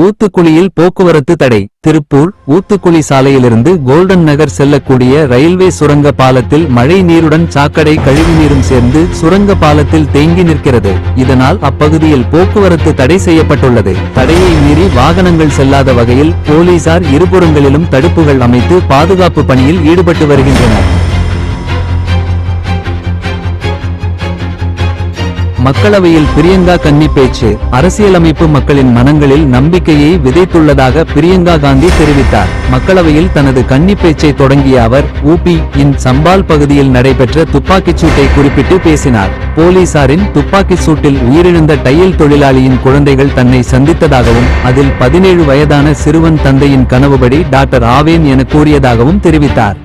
ஊத்துக்குளியில் போக்குவரத்து தடை. திருப்பூர் ஊத்துக்குளி சாலையிலிருந்து கோல்டன் நகர் செல்லக்கூடிய ரயில்வே சுரங்க பாலத்தில் மழை நீருடன் சாக்கடை கழிவுநீரும் சேர்ந்து சுரங்க பாலத்தில் தேங்கி நிற்கிறது. இதனால் அப்பகுதியில் போக்குவரத்து தடை செய்யப்பட்டுள்ளது. தடையை மீறி வாகனங்கள் செல்லாத வகையில் போலீசார் இருபுறங்களிலும் தடுப்புகள் அமைத்து பாதுகாப்பு பணியில் ஈடுபட்டு வருகின்றனர். மக்களவையில் பிரியங்கா கன்னி பேச்சு. அரசியலமைப்பு மக்களின் மனங்களில் நம்பிக்கையை விதைத்துள்ளதாக பிரியங்கா காந்தி தெரிவித்தார். மக்களவையில் தனது கன்னி பேச்சை தொடங்கிய அவர் ஊபி இன் சம்பால் பகுதியில் நடைபெற்ற துப்பாக்கிச் சூட்டை குறிப்பிட்டு பேசினார். போலீசாரின் துப்பாக்கிச் சூட்டில் உயிரிழந்த டையில் தொழிலாளியின் குழந்தைகள் தன்னை சந்தித்ததாகவும் அதில் பதினேழு வயதான சிறுவன் தந்தையின் கனவுபடி டாக்டர் ஆவேன் என கூறியதாகவும் தெரிவித்தார்.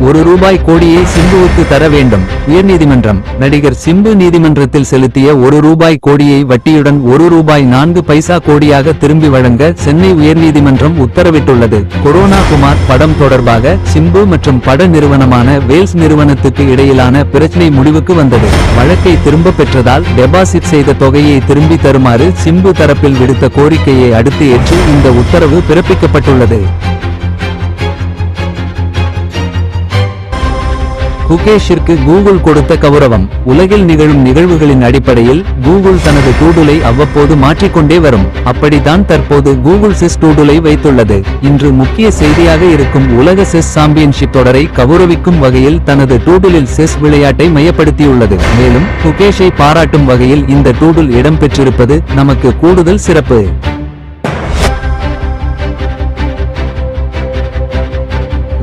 ஒரு ரூபாய் கோடியை சிம்புவுக்கு தர வேண்டும். உயர்நீதிமன்றம். நடிகர் சிம்பு நீதிமன்றத்தில் செலுத்திய ஒரு ரூபாய் கோடியை வட்டியுடன் ஒரு ரூபாய் நான்கு பைசா கோடியாக திரும்பி வழங்க சென்னை உயர்நீதிமன்றம் உத்தரவிட்டுள்ளது. கொரோனா குமார் படம் தொடர்பாக சிம்பு மற்றும் பட நிறுவனமான வேல்ஸ் நிறுவனத்துக்கு இடையிலான பிரச்சினை முடிவுக்கு வந்தது. வழக்கை திரும்ப பெற்றதால் டெபாசிட் செய்த தொகையை திரும்பி தருமாறு சிம்பு தரப்பில் விடுத்த கோரிக்கையை அடுத்து ஏற்று இந்த உத்தரவு பிறப்பிக்கப்பட்டுள்ளது. குகேஷிற்கு கூகுள் கொடுத்த கௌரவம். உலகில் நிகழும் நிகழ்வுகளின் அடிப்படையில் கூகுள் தனது டூடுலை அவ்வப்போது மாற்றிக்கொண்டே வரும். அப்படித்தான் தற்போது கூகுள் செஸ் டூடுலை வைத்துள்ளது. இன்று முக்கிய செய்தியாக இருக்கும் உலக செஸ் சாம்பியன்ஷிப் தொடரை கௌரவிக்கும் வகையில் தனது டூடுலில் செஸ் விளையாட்டை மையப்படுத்தியுள்ளது. மேலும் குகேஷை பாராட்டும் வகையில் இந்த டூடுல் இடம்பெற்றிருப்பது நமக்கு கூடுதல் சிறப்பு.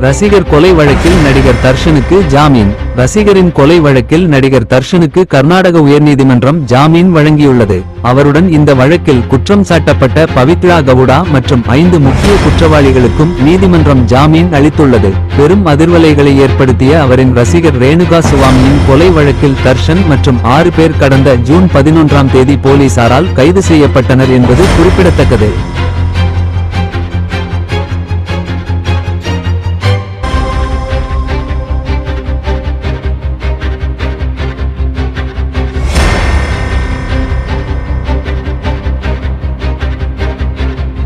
ரசிகர் கொலை வழக்கில் நடிகர் தர்ஷனுக்கு ஜாமீன். ரசிகரின் கொலை வழக்கில் நடிகர் தர்ஷனுக்கு கர்நாடக உயர்நீதிமன்றம் ஜாமீன் வழங்கியுள்ளது. அவருடன் இந்த வழக்கில் குற்றம் சாட்டப்பட்ட பவித்ரா கவுடா மற்றும் ஐந்து முக்கிய குற்றவாளிகளுக்கும் நீதிமன்றம் ஜாமீன் அளித்துள்ளது. பெரும் அதிர்வலைகளை ஏற்படுத்திய அவரின் ரசிகர் ரேணுகா சுவாமியின் கொலை வழக்கில் தர்ஷன் மற்றும் ஆறு பேர் கடந்த ஜூன் பதினொன்றாம் தேதி போலீசாரால் கைது செய்யப்பட்டனர் என்பது குறிப்பிடத்தக்கது.